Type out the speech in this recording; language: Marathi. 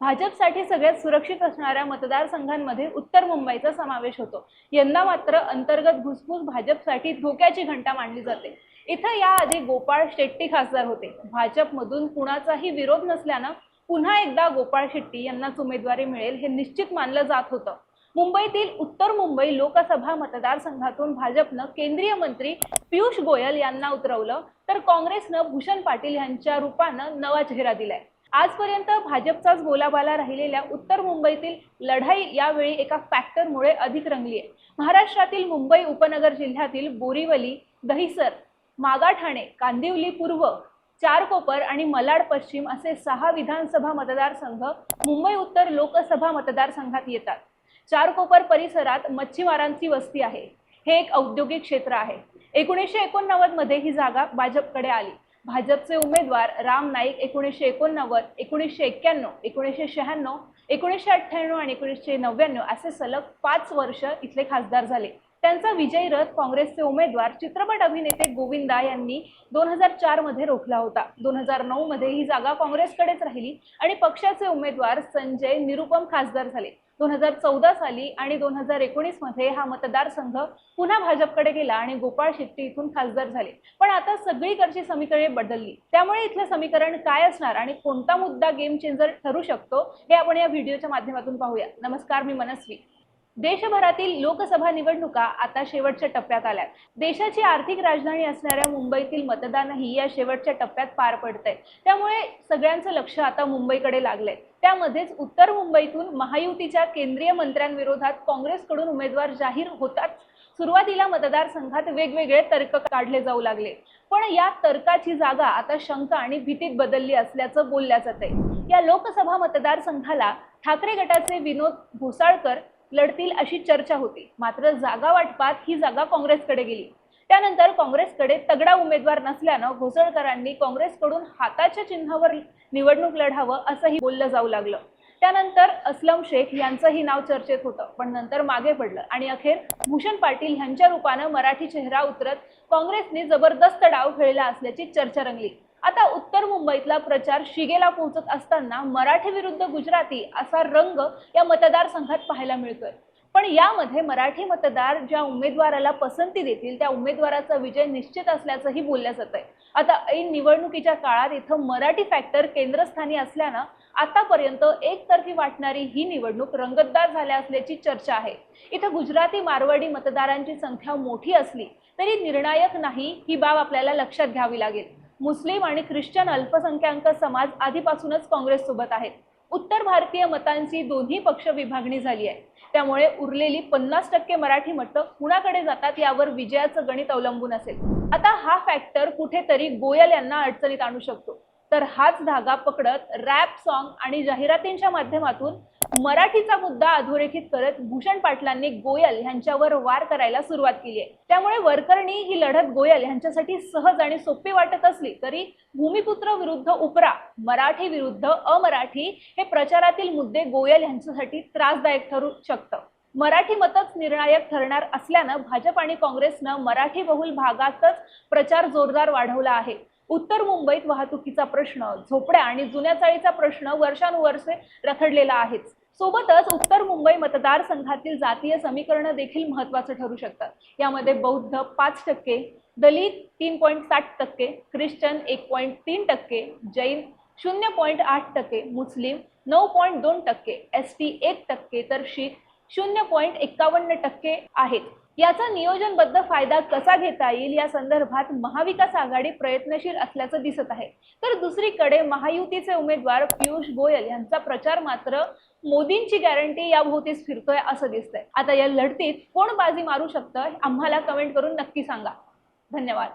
भाजपसाठी सगळ्यात सुरक्षित असणाऱ्या मतदारसंघांमध्ये उत्तर मुंबईचा समावेश होतो. यंदा मात्र अंतर्गत घुसफूस भाजपसाठी धोक्याची घंटा मांडली जाते. इथं याआधी गोपाळ शेट्टी खासदार होते. भाजपमधून कुणाचाही विरोध नसल्यानं पुन्हा एकदा गोपाळ शेट्टी यांनाच उमेदवारी मिळेल हे निश्चित मानलं जात होतं. मुंबईतील उत्तर मुंबई लोकसभा मतदारसंघातून भाजपनं केंद्रीय मंत्री पियुष गोयल यांना उतरवलं तर काँग्रेसनं भूषण पाटील यांच्या रूपानं नवा चेहरा दिलाय. आजपर्यंत भाजपचाच बोलाबाला राहिलेल्या उत्तर मुंबईतील लढाई यावेळी एका फॅक्टरमुळे अधिक रंगली आहे. महाराष्ट्रातील मुंबई उपनगर जिल्ह्यातील बोरीवली दहिसर मागाठाणे कांदिवली पूर्व चारकोपर आणि मलाड पश्चिम असे सहा विधानसभा मतदारसंघ मुंबई उत्तर लोकसभा मतदारसंघात येतात. चारकोपर परिसरात मच्छीमारांची वस्ती आहे. हे एक औद्योगिक क्षेत्र आहे. एकोणीसशे एकोणनव्वदमध्ये ही जागा भाजपकडे आली. भाजपचे उमेदवार राम नाईक एकोणीसशे एकोणनव्वद एकोणीसशे एक्क्याण्णव एकोणीसशे शहाण्णव एकोणीसशे अठ्ठ्याण्णव आणि एकोणीसशे नव्याण्णव असे सलग पाच वर्ष इथले खासदार झाले. त्यांचा विजयी रथ काँग्रेसचे उमेदवार चित्रपट अभिनेते गोविंदा यांनी दोन हजार चारमध्ये रोखला होता. दोन हजार नऊ मध्ये ही जागा काँग्रेसकडेच राहिली आणि पक्षाचे उमेदवार संजय निरुपम खासदार झाले. दोन हजार चौदा साली आणि दोन हजार एकोणीसमध्ये हा मतदारसंघ पुन्हा भाजपकडे गेला आणि गोपाळ शेट्टी इथून खासदार झाले. पण आता सगळीकडची समीकरणे बदलली. त्यामुळे इथलं समीकरण काय असणार आणि कोणता मुद्दा गेम चेंजर ठरू शकतो हे आपण या व्हिडिओच्या माध्यमातून पाहूया. नमस्कार मी मनस्वी. देशभरातील लोकसभा निवडणुका आता शेवटच्या टप्प्यात आल्यात. देशाची आर्थिक राजधानी असणाऱ्या मुंबईतील मतदानही या शेवटच्या टप्प्यात पार पडतंय. त्यामुळे सगळ्यांचं लक्ष आता मुंबईकडे लागलंय. त्यामध्येच उत्तर मुंबईतून महायुतीच्या केंद्रीय मंत्र्यांविरोधात काँग्रेसकडून उमेदवार जाहीर होतात सुरुवातीला मतदारसंघात वेगवेगळे तर्क काढले जाऊ लागले. पण या तर्काची जागा आता शंका आणि भीतीत बदलली असल्याचं बोलल्या जाते या लोकसभा मतदारसंघाला ठाकरे गटाचे विनोद भोसाळकर लढतील अशी चर्चा होती. मात्र जागा वाटपात ही जागा काँग्रेसकडे गेली. त्यानंतर काँग्रेसकडे तगडा उमेदवार नसल्यानं घोसळकरांनी काँग्रेसकडून हाताच्या चिन्हावर निवडणूक लढावं असंही बोललं जाऊ लागलं. त्यानंतर असलम शेख यांचंही नाव चर्चेत होतं. पण नंतर मागे पडलं आणि अखेर भूषण पाटील ह्यांच्या रूपानं मराठी चेहरा उतरत काँग्रेसने जबरदस्त डाव खेळला असल्याची चर्चा रंगली. आता उत्तर मुंबईतला प्रचार शिगेला पोहोचत असताना मराठी विरुद्ध गुजराती असा रंग या मतदारसंघात पाहायला मिळतोय. पण यामध्ये मराठी मतदार ज्या उमेदवाराला पसंती देतील त्या उमेदवाराचा विजय निश्चित असल्याचंही बोललं जात आहे आता ऐन निवडणुकीच्या काळात इथं मराठी फॅक्टर केंद्रस्थानी असल्यानं आतापर्यंत एकतर्फी वाटणारी ही निवडणूक रंगतदार झाल्या असल्याची चर्चा आहे. इथं गुजराती मारवाडी मतदारांची संख्या मोठी असली तरी निर्णायक नाही ही बाब आपल्याला लक्षात घ्यावी लागेल. मुस्लिम आणि ख्रिश्चन अल्पसंख्याक समाज आधीपासूनच काँग्रेस सोबत आहेत. उत्तर भारतीय मतांची दोन्ही पक्ष विभागणी झाली आहे. त्यामुळे उरलेली पन्नास टक्के मराठी मतं कुणाकडे जातात यावर विजयाचं गणित अवलंबून असेल. आता हा फॅक्टर कुठेतरी गोयल यांना अडचणीत आणू शकतो. तर हाच धागा पकडत रॅप सॉन्ग आणि जाहिरातींच्या माध्यमातून मराठीचा मुद्दा अधोरेखित करत भूषण पाटलांनी गोयल यांच्यावर वार करायला सुरुवात केली आहे. त्यामुळे वरकरणी ही लढत गोयल यांच्यासाठी सहज आणि सोपी वाटत असली तरी भूमिपुत्र विरुद्ध उपरा मराठी विरुद्ध अमराठी हे प्रचारातील मुद्दे गोयल यांच्यासाठी त्रासदायक ठरू शकतं. मराठी मतच निर्णायक ठरणार असल्यानं भाजप आणि काँग्रेसनं मराठी बहुल भागातच प्रचार जोरदार वाढवला आहे. उत्तर मुंबईत वाहतुकीचा प्रश्न झोपड्या आणि जुन्या चाळीचा प्रश्न वर्षानुवर्षे रखडलेला आहेच. सोबतच उत्तर मुंबई मतदारसंघातील जातीय समीकरणं देखील महत्वाचं ठरू शकतात. यामध्ये बौद्ध पाच टक्के दलित तीन पॉईंट साठ टक्के ख्रिश्चन एक पॉईंट तीन टक्के जैन शून्य पॉईंट आठ टक्के मुस्लिम नऊ पॉईंट दोन टक्के एस टी एक टक्के तर शीख शून्य पॉईंट एक्कावन्न टक्के आहेत. याचा नियोजनबद्ध फायदा कसा घेता येईल? या संदर्भात महाविकास आघाडी प्रयत्नशील असल्याचं दिसत आहे. तर दुसरीकडे महायुतीचे उमेदवार पियुष गोयल यांचा प्रचार मात्र मोदींची गॅरंटी या भोवतीच फिरतोय असं दिसतंय. आता या लढतीत कोण बाजी मारू शकतं? आम्हाला कमेंट करून नक्की सांगा. धन्यवाद.